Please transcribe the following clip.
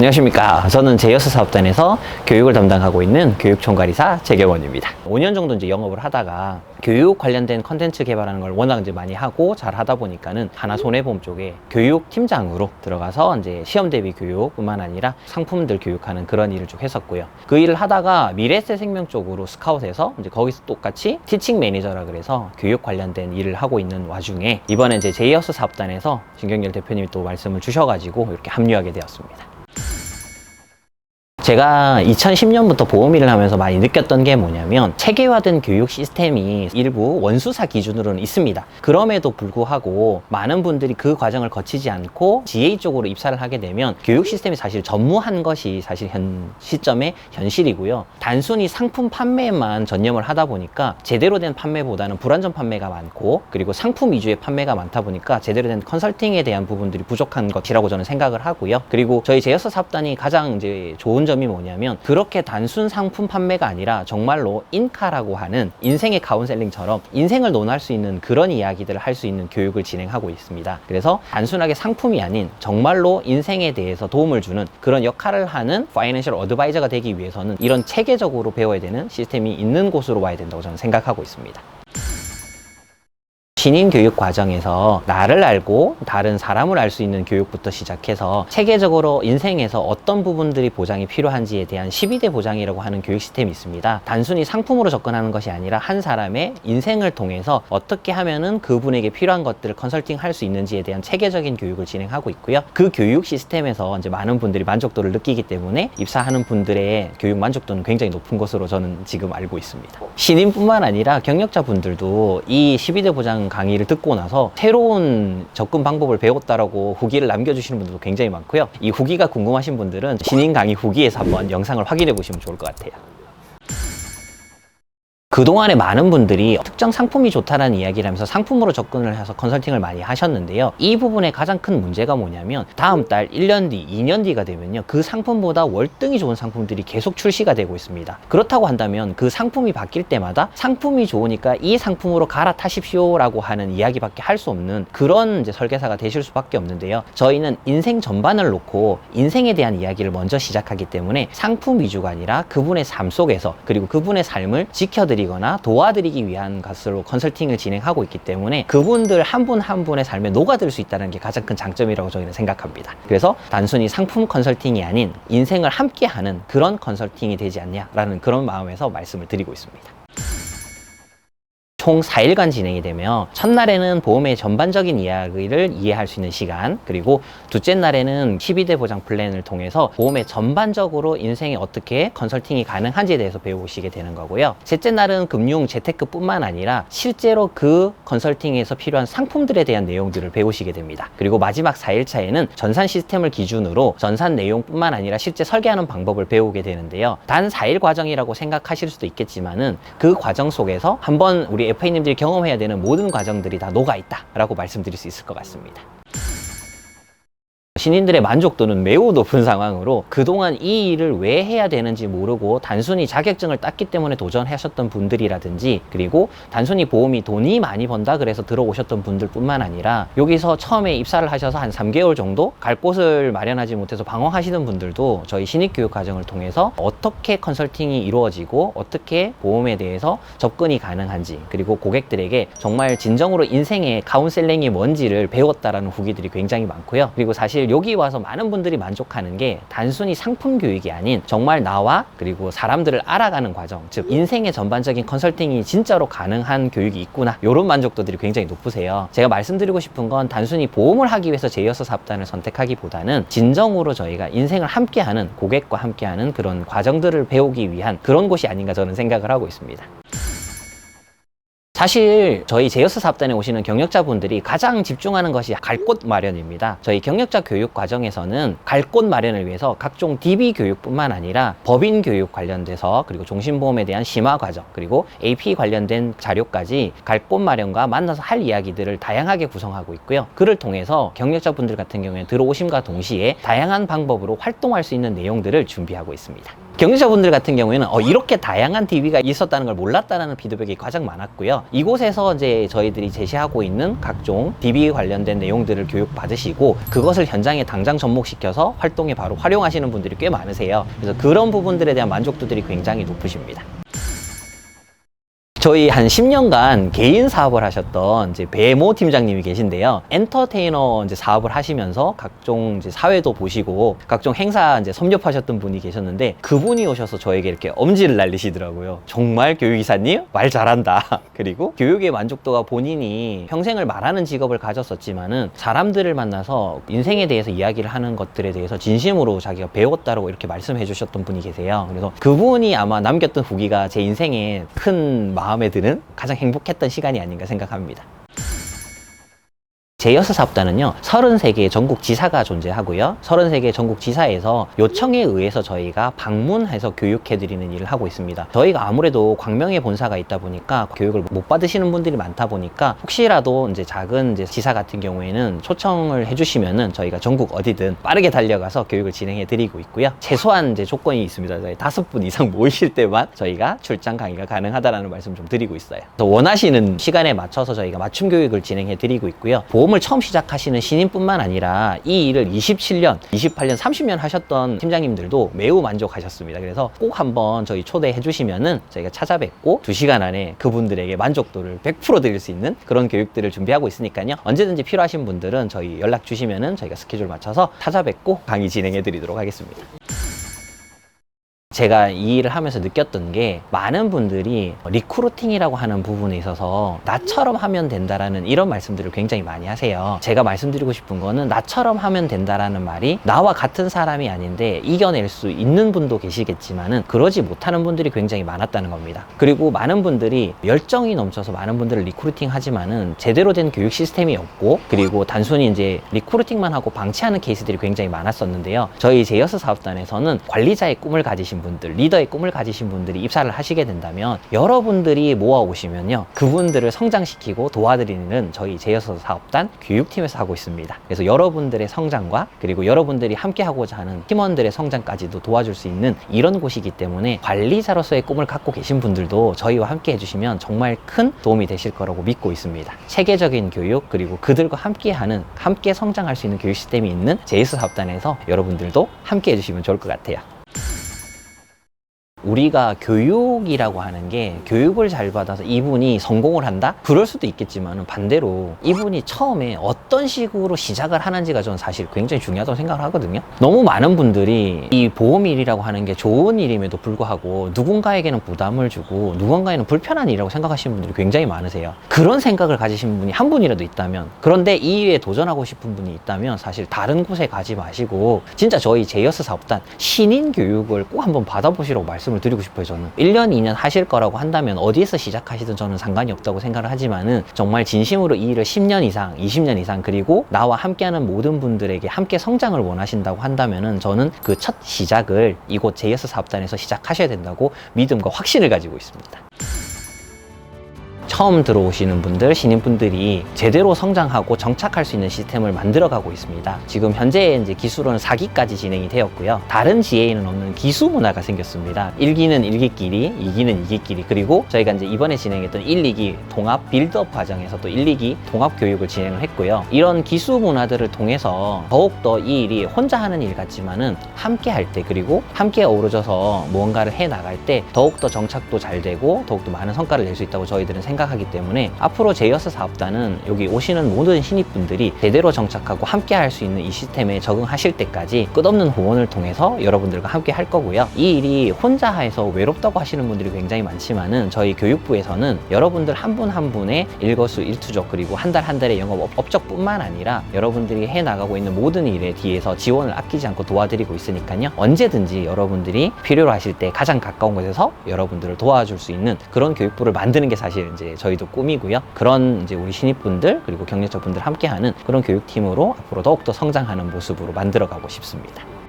안녕하십니까. 저는 제이어스 사업단에서 교육을 담당하고 있는 교육총괄이사 재경원입니다. 5년 정도 이제 영업을 하다가 교육 관련된 컨텐츠 개발하는 걸 워낙 이제 많이 하고 잘 하다 보니까는 하나 손해보험 쪽에 교육 팀장으로 들어가서 이제 시험 대비 교육뿐만 아니라 상품들 교육하는 그런 일을 쭉 했었고요. 그 일을 하다가 미래세 생명 쪽으로 스카웃해서 이제 거기서 똑같이 티칭 매니저라 그래서 교육 관련된 일을 하고 있는 와중에 이번에 이제 제이어스 사업단에서 신경열 대표님이 또 말씀을 주셔가지고 이렇게 합류하게 되었습니다. 제가 2010년부터 보험 일을 하면서 많이 느꼈던 게 뭐냐면 체계화된 교육 시스템이 일부 원수사 기준으로는 있습니다. 그럼에도 불구하고 많은 분들이 그 과정을 거치지 않고 GA 쪽으로 입사를 하게 되면 교육 시스템이 사실 전무한 것이 사실 현 시점의 현실이고요. 단순히 상품 판매만 전념을 하다 보니까 제대로 된 판매보다는 불완전 판매가 많고 그리고 상품 위주의 판매가 많다 보니까 제대로 된 컨설팅에 대한 부분들이 부족한 것이라고 저는 생각을 하고요. 그리고 저희 제여서 사업단이 가장 이제 좋은 점이 뭐냐면 그렇게 단순 상품 판매가 아니라 정말로 인카라고 하는 인생의 카운셀링처럼 인생을 논할 수 있는 그런 이야기들을 할 수 있는 교육을 진행하고 있습니다. 그래서 단순하게 상품이 아닌 정말로 인생에 대해서 도움을 주는 그런 역할을 하는 파이낸셜 어드바이저가 되기 위해서는 이런 체계적으로 배워야 되는 시스템이 있는 곳으로 와야 된다고 저는 생각하고 있습니다. 신인 교육 과정에서 나를 알고 다른 사람을 알 수 있는 교육부터 시작해서 체계적으로 인생에서 어떤 부분들이 보장이 필요한지에 대한 12대 보장이라고 하는 교육 시스템이 있습니다. 단순히 상품으로 접근하는 것이 아니라 한 사람의 인생을 통해서 어떻게 하면은 그분에게 필요한 것들을 컨설팅 할 수 있는지에 대한 체계적인 교육을 진행하고 있고요. 그 교육 시스템에서 이제 많은 분들이 만족도를 느끼기 때문에 입사하는 분들의 교육 만족도는 굉장히 높은 것으로 저는 지금 알고 있습니다. 신인뿐만 아니라 경력자 분들도 이 12대 보장 강의를 듣고 나서 새로운 접근 방법을 배웠다라고 후기를 남겨주시는 분들도 굉장히 많고요. 이 후기가 궁금하신 분들은 신인 강의 후기에서 한번 영상을 확인해 보시면 좋을 것 같아요. 그동안에 많은 분들이 특정 상품이 좋다는 이야기를 하면서 상품으로 접근을 해서 컨설팅을 많이 하셨는데요. 이 부분의 가장 큰 문제가 뭐냐면 다음 달 1년 뒤, 2년 뒤가 되면요. 그 상품보다 월등히 좋은 상품들이 계속 출시가 되고 있습니다. 그렇다고 한다면 그 상품이 바뀔 때마다 상품이 좋으니까 이 상품으로 갈아타십시오라고 하는 이야기밖에 할 수 없는 그런 설계사가 되실 수밖에 없는데요. 저희는 인생 전반을 놓고 인생에 대한 이야기를 먼저 시작하기 때문에 상품 위주가 아니라 그분의 삶 속에서 그리고 그분의 삶을 지켜드리 거나 도와드리기 위한 것으로 컨설팅을 진행하고 있기 때문에 그분들 한 분 한 분의 삶에 녹아들 수 있다는 게 가장 큰 장점이라고 저희는 생각합니다. 그래서 단순히 상품 컨설팅이 아닌 인생을 함께하는 그런 컨설팅이 되지 않냐라는 그런 마음에서 말씀을 드리고 있습니다. 총 4일간 진행이 되며 첫날에는 보험의 전반적인 이야기를 이해할 수 있는 시간 그리고 둘째 날에는 12대 보장 플랜을 통해서 보험의 전반적으로 인생에 어떻게 컨설팅이 가능한지에 대해서 배우시게 되는 거고요. 셋째 날은 금융 재테크뿐만 아니라 실제로 그 컨설팅에서 필요한 상품들에 대한 내용들을 배우시게 됩니다. 그리고 마지막 4일차에는 전산 시스템을 기준으로 전산 내용뿐만 아니라 실제 설계하는 방법을 배우게 되는데요. 단 4일 과정이라고 생각하실 수도 있겠지만은 그 과정 속에서 한번 우리 FA님들이 경험해야 되는 모든 과정들이 다 녹아 있다라고 말씀드릴 수 있을 것 같습니다. 신인들의 만족도는 매우 높은 상황으로 그동안 이 일을 왜 해야 되는지 모르고 단순히 자격증을 땄기 때문에 도전하셨던 분들이라든지 그리고 단순히 보험이 돈이 많이 번다 그래서 들어오셨던 분들 뿐만 아니라 여기서 처음에 입사를 하셔서 한 3개월 정도 갈 곳을 마련하지 못해서 방황하시는 분들도 저희 신입 교육 과정을 통해서 어떻게 컨설팅이 이루어지고 어떻게 보험에 대해서 접근이 가능한지 그리고 고객들에게 정말 진정으로 인생의 카운셀링이 뭔지를 배웠다라는 후기들이 굉장히 많고요. 그리고 사실 여기 와서 많은 분들이 만족하는 게 단순히 상품 교육이 아닌 정말 나와 그리고 사람들을 알아가는 과정, 즉 인생의 전반적인 컨설팅이 진짜로 가능한 교육이 있구나. 이런 만족도들이 굉장히 높으세요. 제가 말씀드리고 싶은 건 단순히 보험을 하기 위해서 제이어서 사업단을 선택하기보다는 진정으로 저희가 인생을 함께하는 고객과 함께하는 그런 과정들을 배우기 위한 그런 곳이 아닌가 저는 생각을 하고 있습니다. 사실 저희 제이어스 사업단에 오시는 경력자분들이 가장 집중하는 것이 갈 곳 마련입니다. 저희 경력자 교육 과정에서는 갈 곳 마련을 위해서 각종 DB 교육뿐만 아니라 법인 교육 관련돼서 그리고 종신보험에 대한 심화 과정 그리고 AP 관련된 자료까지 갈 곳 마련과 만나서 할 이야기들을 다양하게 구성하고 있고요. 그를 통해서 경력자분들 같은 경우에 들어오심과 동시에 다양한 방법으로 활동할 수 있는 내용들을 준비하고 있습니다. 경제자분들 같은 경우에는 어, 이렇게 다양한 DB가 있었다는 걸 몰랐다는 피드백이 가장 많았고요. 이곳에서 이제 저희들이 제시하고 있는 각종 DB 관련된 내용들을 교육 받으시고 그것을 현장에 당장 접목시켜서 활동에 바로 활용하시는 분들이 꽤 많으세요. 그래서 그런 부분들에 대한 만족도들이 굉장히 높으십니다. 저희 한 10년간 개인 사업을 하셨던 이제 배모 팀장님이 계신데요. 엔터테이너 이제 사업을 하시면서 각종 이제 사회도 보시고 각종 행사 이제 섭렵하셨던 분이 계셨는데 그분이 오셔서 저에게 이렇게 엄지를 날리시더라고요. 정말 교육이사님 말 잘한다. 그리고 교육의 만족도가 본인이 평생을 말하는 직업을 가졌었지만은 사람들을 만나서 인생에 대해서 이야기를 하는 것들에 대해서 진심으로 자기가 배웠다고 이렇게 말씀해 주셨던 분이 계세요. 그래서 그분이 아마 남겼던 후기가 제 인생에 큰 마음 에 드는 가장 행복했던 시간이 아닌가 생각합니다. 제여스 사업단은요, 33개의 전국 지사가 존재하고요. 33개의 전국 지사에서 요청에 의해서 저희가 방문해서 교육해드리는 일을 하고 있습니다. 저희가 아무래도 광명에 본사가 있다 보니까 교육을 못 받으시는 분들이 많다 보니까 혹시라도 이제 작은 이제 지사 같은 경우에는 초청을 해주시면은 저희가 전국 어디든 빠르게 달려가서 교육을 진행해드리고 있고요. 최소한 이제 조건이 있습니다. 저희 다섯 분 이상 모이실 때만 저희가 출장 강의가 가능하다라는 말씀 좀 드리고 있어요. 또 원하시는 시간에 맞춰서 저희가 맞춤 교육을 진행해드리고 있고요. 보험 을 처음 시작하시는 신인뿐만 아니라 이 일을 27년, 28년, 30년 하셨던 팀장님들도 매우 만족하셨습니다. 그래서 꼭 한번 저희 초대해 주시면은 저희가 찾아뵙고 2시간 안에 그분들에게 만족도를 100% 드릴 수 있는 그런 교육들을 준비하고 있으니까요. 언제든지 필요하신 분들은 저희 연락 주시면은 저희가 스케줄 맞춰서 찾아뵙고 강의 진행해 드리도록 하겠습니다. 제가 이 일을 하면서 느꼈던 게 많은 분들이 리크루팅이라고 하는 부분에 있어서 나처럼 하면 된다라는 이런 말씀들을 굉장히 많이 하세요. 제가 말씀드리고 싶은 거는 나처럼 하면 된다라는 말이 나와 같은 사람이 아닌데 이겨낼 수 있는 분도 계시겠지만은 그러지 못하는 분들이 굉장히 많았다는 겁니다. 그리고 많은 분들이 열정이 넘쳐서 많은 분들을 리크루팅 하지만은 제대로 된 교육 시스템이 없고 그리고 단순히 이제 리크루팅만 하고 방치하는 케이스들이 굉장히 많았었는데요. 저희 제이어스 사업단에서는 관리자의 꿈을 가지신 분들, 리더의 꿈을 가지신 분들이 입사를 하시게 된다면 여러분들이 모아 오시면요. 그분들을 성장시키고 도와드리는 저희 제여서 사업단 교육팀에서 하고 있습니다. 그래서 여러분들의 성장과 그리고 여러분들이 함께 하고자 하는 팀원들의 성장까지도 도와줄 수 있는 이런 곳이기 때문에 관리자로서의 꿈을 갖고 계신 분들도 저희와 함께 해주시면 정말 큰 도움이 되실 거라고 믿고 있습니다. 체계적인 교육 그리고 그들과 함께하는 함께 성장할 수 있는 교육 시스템이 있는 제이스 사업단에서 여러분들도 함께 해주시면 좋을 것 같아요. 우리가 교육이라고 하는 게 교육을 잘 받아서 이분이 성공을 한다? 그럴 수도 있겠지만 반대로 이분이 처음에 어떤 식으로 시작을 하는지가 저는 사실 굉장히 중요하다고 생각을 하거든요. 너무 많은 분들이 이 보험일이라고 하는 게 좋은 일임에도 불구하고 누군가에게는 부담을 주고 누군가에는 불편한 일이라고 생각하시는 분들이 굉장히 많으세요. 그런 생각을 가지신 분이 한 분이라도 있다면 그런데 이 일에 도전하고 싶은 분이 있다면 사실 다른 곳에 가지 마시고 진짜 저희 제이어스 사업단 신인 교육을 꼭 한번 받아보시라고 말씀 말씀을 드리고 싶어요, 저는. 1년, 2년 하실 거라고 한다면 어디에서 시작하시든 저는 상관이 없다고 생각을 하지만은 정말 진심으로 이 일을 10년 이상, 20년 이상 그리고 나와 함께하는 모든 분들에게 함께 성장을 원하신다고 한다면은 저는 그 첫 시작을 이곳 JS 사업단에서 시작하셔야 된다고 믿음과 확신을 가지고 있습니다. 처음 들어오시는 분들, 신인분들이 제대로 성장하고 정착할 수 있는 시스템을 만들어가고 있습니다. 지금 현재 이제 기술은 4기까지 진행이 되었고요. 다른 지혜에는 없는 기수 문화가 생겼습니다. 1기는 1기끼리, 2기는 2기끼리, 그리고 저희가 이제 이번에 진행했던 1, 2기 통합 빌드업 과정에서 또 1, 2기 통합 교육을 진행을 했고요. 이런 기수 문화들을 통해서 더욱더 이 일이 혼자 하는 일 같지만은 함께 할 때, 그리고 함께 어우러져서 무언가를 해 나갈 때 더욱더 정착도 잘 되고 더욱더 많은 성과를 낼 수 있다고 저희들은 생각 생각하기 때문에 앞으로 제이어스 사업단은 여기 오시는 모든 신입분들이 제대로 정착하고 함께 할 수 있는 이 시스템에 적응하실 때까지 끝없는 후원을 통해서 여러분들과 함께 할 거고요. 이 일이 혼자 해서 외롭다고 하시는 분들이 굉장히 많지만은 저희 교육부에서는 여러분들 한 분한 분의 일거수 일투족 그리고 한 달한 달의 영업 업- 업적뿐만 아니라 여러분들이 해 나가고 있는 모든 일에 뒤에서 지원을 아끼지 않고 도와드리고 있으니까요. 언제든지 여러분들이 필요로 하실 때 가장 가까운 곳에서 여러분들을 도와줄 수 있는 그런 교육부를 만드는 게 사실 저희도 꿈이고요. 그런 이제 우리 신입분들 그리고 경력자분들 함께하는 그런 교육팀으로 앞으로 더욱더 성장하는 모습으로 만들어가고 싶습니다.